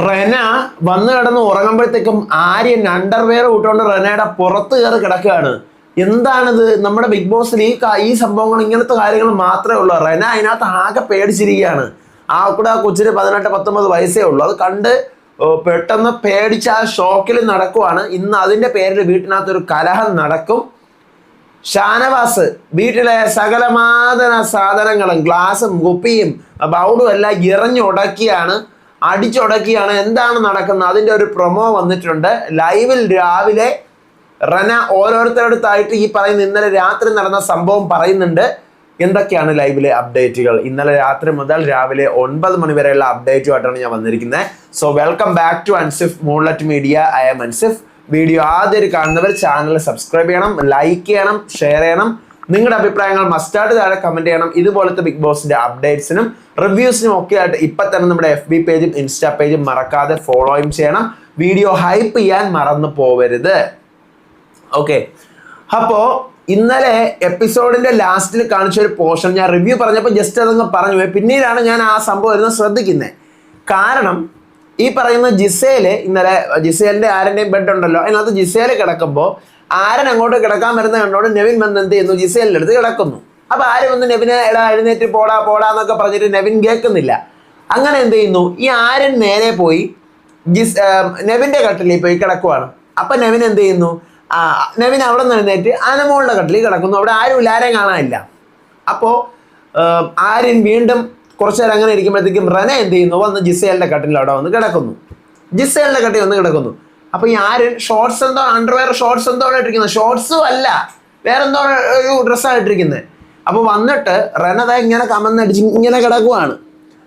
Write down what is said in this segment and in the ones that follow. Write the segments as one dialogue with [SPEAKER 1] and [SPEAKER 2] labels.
[SPEAKER 1] റെന വന്നു കിടന്ന് ഉറങ്ങുമ്പോഴത്തേക്കും ആര്യൻ അണ്ടർവെയർ ഇട്ടുകൊണ്ട് റെനയുടെ പുറത്ത് കയറി കിടക്കുകയാണ്. എന്താണിത്? നമ്മുടെ ബിഗ് ബോസിൽ ഈ ഈ സംഭവങ്ങൾ ഇങ്ങനത്തെ കാര്യങ്ങൾ മാത്രമേ ഉള്ളൂ. റെന അതിനകത്ത് ആകെ പേടിച്ചിരിക്കുകയാണ്. ആ കൂടെ ആ കൊച്ചിന് പതിനെട്ട് പത്തൊമ്പത് വയസ്സേ ഉള്ളൂ. അത് കണ്ട് പെട്ടെന്ന് പേടിച്ച് ആ ഷോക്കിൽ നടക്കുവാണ്. ഇന്ന് അതിന്റെ പേരിൽ വീട്ടിനകത്ത് ഒരു കലഹം നടക്കും. ഷാനവാസ് വീട്ടിലെ സകലമാതന സാധനങ്ങളും ഗ്ലാസും കുപ്പിയും ബൗഡും എല്ലാം എറിഞ്ഞുടക്കിയാണ്. അടിച്ചുടക്കിയാണ്. എന്താണ് നടക്കുന്നത്? അതിന്റെ ഒരു പ്രൊമോ വന്നിട്ടുണ്ട്. ലൈവിൽ രാവിലെ റന ഓരോരുത്തരടുത്തായിട്ട് ഈ പറയുന്ന ഇന്നലെ രാത്രി നടന്ന സംഭവം പറയുന്നുണ്ട്. എന്തൊക്കെയാണ് ലൈവിലെ അപ്ഡേറ്റുകൾ ഇന്നലെ രാത്രി മുതൽ രാവിലെ ഒൻപത് മണി വരെയുള്ള അപ്ഡേറ്റുമായിട്ടാണ് ഞാൻ വന്നിരിക്കുന്നത്. So welcome back to Ansif moonlight media I am Ansif video ആദ്യം കാണുന്നവർ ചാനൽ സബ്സ്ക്രൈബ് ചെയ്യണം ലൈക്ക് ചെയ്യണം ഷെയർ ചെയ്യണം. നിങ്ങളുടെ അഭിപ്രായങ്ങൾ മസ്റ്റാർഡ് താഴെ കമന്റ് ചെയ്യണം. ഇതുപോലത്തെ ബിഗ് ബോസിന്റെ അപ്ഡേറ്റ്സിനും റിവ്യൂസിനും ഒക്കെ ആയിട്ട് ഇപ്പൊ തന്നെ നമ്മുടെ എഫ് ബി പേജും ഇൻസ്റ്റാ പേജും മറക്കാതെ ഫോളോയും ചെയ്യണം. വീഡിയോ ഹൈപ്പ് ചെയ്യാൻ മറന്നു പോവരുത്. ഓക്കെ അപ്പോ ഇന്നലെ എപ്പിസോഡിന്റെ ലാസ്റ്റിൽ കാണിച്ച ഒരു പോർഷൻ ഞാൻ റിവ്യൂ പറഞ്ഞപ്പോൾ ജസ്റ്റ് അതങ്ങ് പറഞ്ഞു പോയി. പിന്നീടാണ് ഞാൻ ആ സംഭവം ഇരുന്ന് ശ്രദ്ധിക്കുന്നത് കാരണം ഈ പറയുന്ന ജിസേൽ ഇന്നലെ ജിസേലിന്റെ ആരുടെയും ബെഡ് ഉണ്ടല്ലോ. അതിനകത്ത് ജിസേൽ കിടക്കുമ്പോൾ ആരൻ അങ്ങോട്ട് കിടക്കാൻ വരുന്ന കണ്ടോട് നെവിൻ വന്ന് എന്ത് ചെയ്യുന്നു? ജിസേലിന്റെ അടുത്ത് കിടക്കുന്നു. അപ്പൊ ആരും വന്ന് നെവിനെ എടാ എഴുന്നേറ്റ് പോടാ പോടാ എന്നൊക്കെ പറഞ്ഞിട്ട് നെവിൻ കേൾക്കുന്നില്ല. അങ്ങനെ എന്ത് ചെയ്യുന്നു? ഈ ആരൻ നേരെ പോയി ജിസ് നെവിന്റെ കട്ടിലിൽ പോയി കിടക്കുവാണ്. അപ്പൊ നെവിൻ എന്ത് ചെയ്യുന്നു? ആ നെവിൻ അവിടെ നിന്ന് എഴുന്നേറ്റ് ആനമോളുടെ കട്ടിലിൽ കിടക്കുന്നു. അവിടെ ആരും ആരെയും കാണാനില്ല. അപ്പോൾ ആര്യൻ വീണ്ടും കുറച്ചു നേരം അങ്ങനെ ഇരിക്കുമ്പോഴത്തേക്കും റന എന്ത് ചെയ്യുന്നു? വന്ന് ജിസേലിന്റെ കട്ടിലിൽ അവിടെ വന്ന് കിടക്കുന്നു. ജിസേലിന്റെ കട്ടിൽ വന്ന് കിടക്കുന്നു. അപ്പൊ ഈ ആര്യൻ ഷോർട്സ് എന്തോ അണ്ടർവെയർ ഷോർട്സ് എന്തോ ഇട്ടിരിക്കുന്നത്. ഷോർട്സും അല്ല വേറെ എന്തോ ഒരു ഡ്രസ്സാണ് ഇട്ടിരിക്കുന്നത്. അപ്പൊ വന്നിട്ട് റെനത ഇങ്ങനെ കമന്നടിച്ച് ഇങ്ങനെ കിടക്കുവാണ്.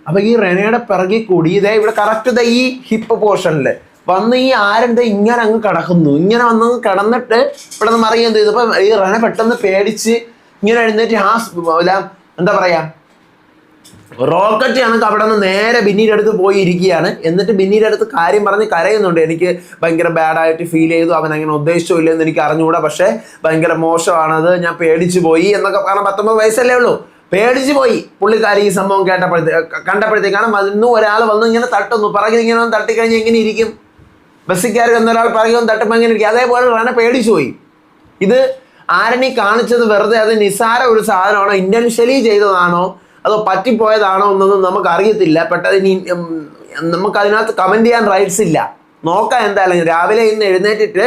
[SPEAKER 1] അപ്പൊ ഈ റെനയുടെ പിറകിൽ കൂടി ഇതേ ഇവിടെ കറക്റ്റ് ഇതേ ഈ ഹിപ്പ് പോർഷനിൽ വന്ന് ഈ ആരെന്താ ഇങ്ങനെ അങ്ങ് കിടക്കുന്നു. ഇങ്ങനെ വന്ന് കിടന്നിട്ട് ഇവിടെ നിന്ന് മറിയുന്നത് ചെയ്തു. ഈ റെന പെട്ടെന്ന് പേടിച്ച് ഇങ്ങനെ എഴുന്നേറ്റ് ആ എന്താ പറയാ റോക്കറ്റ് ഞങ്ങൾക്ക് അവിടെ നിന്ന് നേരെ ബിന്നിയുടെ അടുത്ത് പോയി ഇരിക്കുകയാണ്. എന്നിട്ട് ബിന്നിയുടെ അടുത്ത് കാര്യം പറഞ്ഞ് കരയുന്നുണ്ട്. എനിക്ക് ഭയങ്കര ബാഡായിട്ട് ഫീൽ ചെയ്തു. അവൻ അങ്ങനെ ഉദ്ദേശിച്ചോ ഇല്ലെന്ന് എനിക്ക് അറിഞ്ഞുകൂടാ. പക്ഷേ ഭയങ്കര മോശമാണത്. ഞാൻ പേടിച്ചു പോയി എന്നൊക്കെ കാരണം പത്തൊമ്പത് വയസ്സല്ലേ ഉള്ളൂ. പേടിച്ചു പോയി. പുള്ളിക്കാരി ഈ സംഭവം കേട്ടപ്പോഴത്തേ കണ്ടപ്പോഴത്തേക്കാണ് ഇന്നും ഒരാൾ വന്ന് ഇങ്ങനെ തട്ടുന്നു. പിറകിൽ ഇങ്ങനെ വന്ന് തട്ടിക്കഴിഞ്ഞ് എങ്ങനെ ഇരിക്കും? ബസ്സിക്കാർ എന്നൊരാൾ പിറകിൽ വന്ന് തട്ടുമ്പോൾ എങ്ങനെ ഇരിക്കും? അതേപോലെ റന പേടിച്ചു പോയി. ഇത് ആരണി കാണിച്ചത് വെറുതെ. അത് നിസാര ഒരു സാധനമാണോ? ഇന്റൻഷ്യലി ചെയ്തതാണോ? അതോ പറ്റിപ്പോയതാണോ എന്നൊന്നും നമുക്ക് അറിയത്തില്ല പെട്ടെന്ന് ഇനി നമുക്ക് അതിനകത്ത് കമന്റ് ചെയ്യാൻ റൈറ്റ്സ് ഇല്ല. നോക്കാം എന്തായാലും. രാവിലെ ഇന്ന് എഴുന്നേറ്റിട്ട്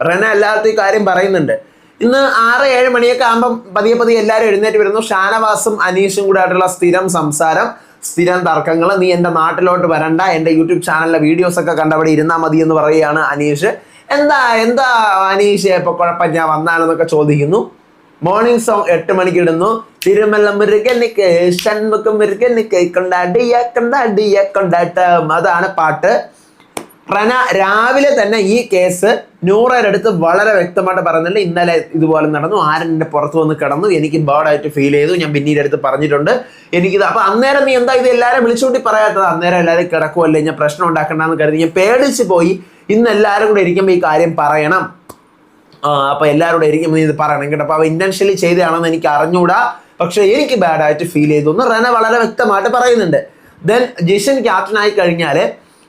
[SPEAKER 1] റെന എല്ലാത്ത ഈ കാര്യം പറയുന്നുണ്ട്. ഇന്ന് ആറ് ഏഴ് മണിയൊക്കെ ആകുമ്പം പതിയെ പതിയെ എല്ലാവരും എഴുന്നേറ്റ് വരുന്നു. ഷാനവാസും അനീഷും കൂടെ ആയിട്ടുള്ള സ്ഥിരം സംസാരം സ്ഥിരം തർക്കങ്ങൾ. നീ എന്റെ നാട്ടിലോട്ട് വരണ്ട. എന്റെ യൂട്യൂബ് ചാനലിലെ വീഡിയോസ് ഒക്കെ കണ്ടവിടെ ഇരുന്നാൽ മതി എന്ന് പറയുകയാണ് അനീഷ്. എന്താ എന്താ അനീഷ്? ഇപ്പൊ കുഴപ്പം ഞാൻ വന്നാലെന്നൊക്കെ ചോദിക്കുന്നു. മോർണിംഗ് സോങ് എട്ട് മണിക്ക് ഇടുന്നു. തിരുമല മുരുകനിക്ക് ഷൺമുഖം മുരുകനിക്ക് കൊണ്ടാടിയ കൊണ്ടാടിയ കൊണ്ടാട്ടം. അതാണ് പാട്ട്. റന രാവിലെ തന്നെ ഈ കേസ് നൂറേരടുത്ത് വളരെ വ്യക്തമായിട്ട് പറയുന്നുണ്ട്. ഇന്നലെ ഇതുപോലെ നടന്നു. ആരന്റെ പുറത്ത് വന്ന് കിടന്നു. എനിക്ക് ബേർഡായിട്ട് ഫീൽ ചെയ്തു. ഞാൻ പിന്നീട് അടുത്ത് പറഞ്ഞിട്ടുണ്ട്. എനിക്കിത് അപ്പൊ അന്നേരം നീ എന്താ ഇത് എല്ലാവരും വിളിച്ചുകൂട്ടി പറയാത്തത്? അന്നേരം എല്ലാവരും കിടക്കുമല്ലേ ഞാൻ പ്രശ്നം ഉണ്ടാക്കണ്ടെന്ന് കരുതി. ഞാൻ പേടിച്ച് പോയി. ഇന്ന് എല്ലാവരും കൂടെ ഇരിക്കുമ്പോൾ ഈ കാര്യം പറയണം. ആ, അപ്പൊ എല്ലാവരോടും ആയിരിക്കും നീ ഇത് പറയണം കേട്ടോ. അപ്പൊ അവ ഇന്റൻഷ്യലി ചെയ്തതാണെന്ന് എനിക്ക് അറിഞ്ഞൂടാ. പക്ഷെ എനിക്ക് ബാഡ് ആയിട്ട് ഫീൽ ചെയ്തു എന്ന് റന വളരെ വ്യക്തമായിട്ട് പറയുന്നുണ്ട്. ദെൻ ജിഷൻ ക്യാപ്റ്റൻ ആയി കഴിഞ്ഞാൽ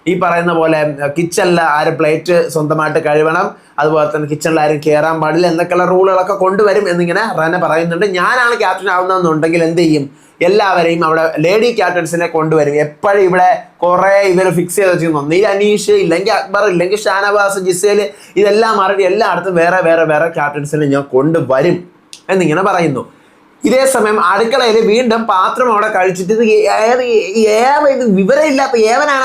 [SPEAKER 1] ഈ പറയുന്ന പോലെ കിച്ചണിൽ ആരും പ്ലേറ്റ് സ്വന്തമായിട്ട് കഴുകണം അതുപോലെ തന്നെ കിച്ചണിൽ ആരും കയറാൻ പാടില്ല എന്നൊക്കെയുള്ള റൂളുകളൊക്കെ കൊണ്ടുവരും എന്നിങ്ങനെ റന പറയുന്നുണ്ട്. ഞാനാണ് ക്യാപ്റ്റൻ ആവുന്നതെന്നുണ്ടെങ്കിൽ എന്ത് ചെയ്യും? എല്ലാവരെയും അവിടെ ലേഡി ക്യാപ്റ്റൻസിനെ കൊണ്ടുവരും. എപ്പോഴും ഇവിടെ കുറെ ഇവർ ഫിക്സ് ചെയ്ത് വെച്ചിരുന്നു ഒന്നീ അനീഷ് ഇല്ലെങ്കിൽ അക്ബർ ഇല്ലെങ്കിൽ ഷാനവാസ് ജിസേൽ ഇതെല്ലാം മാറി എല്ലായിടത്തും വേറെ വേറെ വേറെ ക്യാപ്റ്റൻസിനെ ഞാൻ കൊണ്ടുവരും എന്നിങ്ങനെ പറയുന്നു. ഇതേ സമയം അടുക്കളയിൽ വീണ്ടും പാത്രം അവിടെ കഴിച്ചിട്ട് ഇത് ഏവ ഇത് വിവരമില്ലാത്ത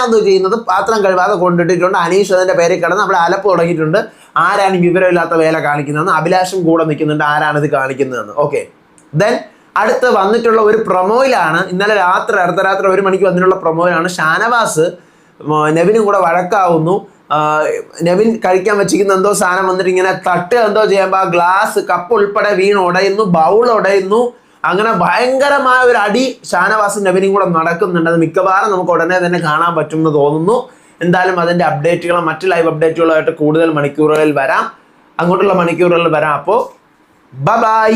[SPEAKER 1] അത് ചെയ്യുന്നത് പാത്രം കഴുകാതെ കൊണ്ടിട്ടിട്ടുണ്ട്. അനീഷ് അതിന്റെ പേരിൽ കിടന്ന് അവിടെ അലപ്പ് തുടങ്ങിയിട്ടുണ്ട്. ആരാണ് വിവരമില്ലാത്ത വേല കാണിക്കുന്നതെന്ന്? അഭിലാഷം കൂടെ നിൽക്കുന്നുണ്ട്. ആരാണിത് കാണിക്കുന്നതെന്ന്? ഓക്കെ ദെൻ അടുത്ത് വന്നിട്ടുള്ള ഒരു പ്രൊമോയിലാണ്. ഇന്നലെ രാത്രി അർദ്ധരാത്രി ഒരു മണിക്ക് വന്നിട്ടുള്ള പ്രൊമോയിലാണ്. ഷാനവാസ് നെവിനും കൂടെ വഴക്കാവുന്നു. നെവിൻ കഴിക്കാൻ വെച്ചിരിക്കുന്ന എന്തോ സാധനം വന്നിട്ട് ഇങ്ങനെ തട്ട് എന്തോ ചെയ്യുമ്പോൾ ഗ്ലാസ് കപ്പ് ഉൾപ്പെടെ വീണ് ഉടയുന്നു ബൗൾ ഉടയുന്നു. അങ്ങനെ ഭയങ്കരമായ ഒരു അടി ഷാനവാസും നെവിനും കൂടെ നടക്കുന്നുണ്ട്. അത് മിക്കവാറും നമുക്ക് ഉടനെ തന്നെ കാണാൻ പറ്റുമെന്ന് തോന്നുന്നു. എന്തായാലും അതിന്റെ അപ്ഡേറ്റുകളും മറ്റ് ലൈവ് അപ്ഡേറ്റുകളുമായിട്ട് കൂടുതൽ മണിക്കൂറുകളിൽ വരാം. അങ്ങോട്ടുള്ള മണിക്കൂറുകളിൽ വരാം. അപ്പോൾ ബൈ